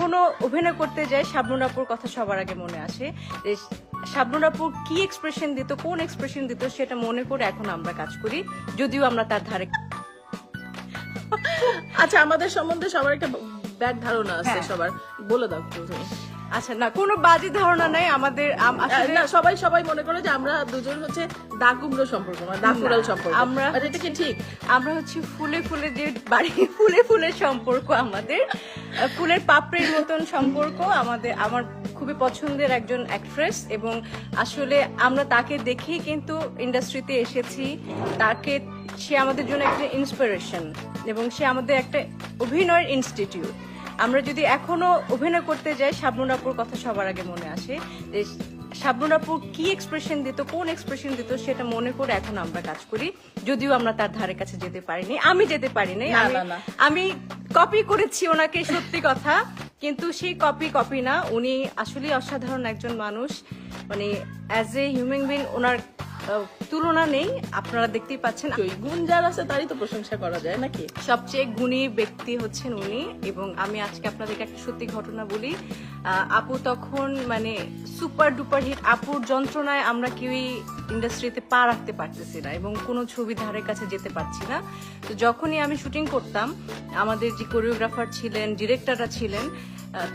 এখনও অভিনয় করতে যাই শাবনুর আপুর কথা সবার আগে মনে আসে যে শাবনুর আপু কি এক্সপ্রেশন দিত কোন এক্সপ্রেশন দিত সেটা মনে করে এখন আমরা কাজ করি যদিও আমরা তার ধারে আচ্ছা আমাদের সম্বন্ধে সবার একটা ব্যাড ধারণা আছে হ্যাঁ। সবার। বলে দাও তুমি আচ্ছা না কোনো বাজে ধারণা নাই আমাদের না সবাই সবাই মনে করে যে আমরা দুজন হচ্ছে দাকুমড়ো সম্পর্ক মানে দাকুরাল সম্পর্ক। আমরা এটা কি ঠিক? আমরা হচ্ছে ফুলে ফুলে যে বাড়ি ফুলে ফুলে সম্পর্ক আমাদের। ফুলের পাপড়ির মতন সম্পর্ক আমাদের আমার খুবই পছন্দের একজন অ্যাক্ট্রেস এবং আসলে আমরা তাকে দেখেই কিন্তু ইন্ডাস্ট্রিতে এসেছি। তাকে সে আমাদের জন্য একটা ইন্সপিরেশন এবং সে আমাদের একটা অভিনয়ের ইনস্টিটিউট আমরা যদি এখনও অভিনয় করতে যাই শাবনুর আপুর কথা সবার আগে মনে আসে যে শাবনুর আপু কি এক্সপ্রেশন দিত কোন এক্সপ্রেশন দিত সেটা মনে করে এখন আমরা কাজ করি। যদিও আমরা তার ধারে কাছে যেতে পারিনি আমি যেতে পারিনি। আমি কপি করেছি ওনাকে, সত্যি কথা। কিন্তু সেই কপি কপি না। উনি আসলে অসাধারণ একজন মানুষ। মানে অ্যাজ এ হিউম্যান বিং ওনার তুলনা নেই আপনারা দেখতেই পাচ্ছেন। ওই গুণ যার আছে তারই তো প্রশংসা করা যায় নাকি? সবচেয়ে গুণী ব্যক্তি হচ্ছেন উনি এবং আমি আজকে আপনাদেরকে একটা সত্যি ঘটনা বলি। আপু তখন মানে সুপার ডুপার হিট আপুর যন্ত্রণায় আমরা কেউই ইন্ডাস্ট্রিতে পা রাখতে পারতেছি না এবং কোনো ছবি ধারের কাছে যেতে পারছি না। তো যখনই আমি শুটিং করতাম আমাদের যে কোরিওগ্রাফার ছিলেন ডিরেক্টররা ছিলেন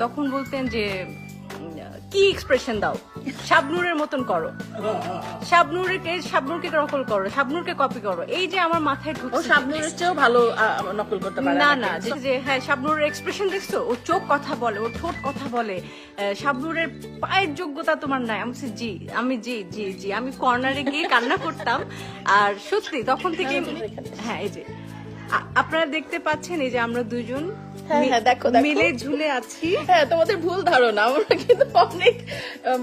তখন বলতেন যে কি এক্সপ্রেশন দাও? শাবনুরের মতন করো। শাবনুরকে শাবনুরকে নকল করো শাবনুরকে কপি করো। এই যে আমার মাথায় ঢুকছে ও শাবনুরের চেয়েও ভালো নকল করতে পারে না না যে হ্যাঁ শাবনুরের এক্সপ্রেশন দেখছ? ও চোখ কথা বলে ও ঠোঁট কথা বলে। শাবনুরের পায়ের যোগ্যতা তোমার নাই। আমি বলছি, জি আমি জি জি জি। আমি কর্নারে গিয়ে কান্না করতাম। আর সত্যি তখন থেকে হ্যাঁ এই যে। আপনারা দেখতে পাচ্ছেন এই যে আমরা দুজন হ্যাঁ, হ্যাঁ। মিলে ঝুলে আছি। হ্যাঁ তোমাদের ভুল ধারণা। আমরা কিন্তু অনেক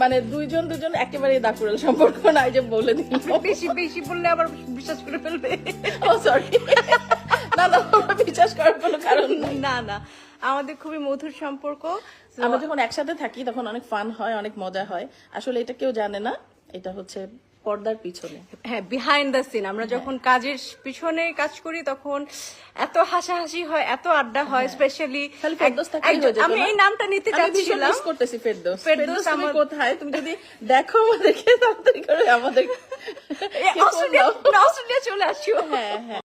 মানে দুইজন দুজন একেবারে দাকুরাল সম্পর্ক না যে বলে দিল বেশি বেশি বললে আবার বিশ্বাস করে ফেলবে। ও সরি না না বিশ্বাস করার কোনো কারণ না না আমাদের খুবই মধুর সম্পর্ক। আমরা যখন একসাথে থাকি তখন অনেক ফান হয় অনেক মজা হয়। আসলে এটা কেউ জানে না। এটা হচ্ছে পর্দার পিছনে। হ্যাঁ বিহাইন্ড দ্য সিন আমরা যখন কাজের পিছনে কাজ করি তখন এত হাসাহাসি হয় এত আড্ডা হয় স্পেশালি হয়ে আমি এই নামটা নিতে চাচ্ছিলাম। করতেছি ফেরদোস। ফেরদোস আমার- কোথায়? তুমি যদি দেখো আমাদেরকে তাড়াতাড়ি করে আমাদের অস্ট্রেলিয়া চলে আসিও হ্যাঁ হ্যাঁ।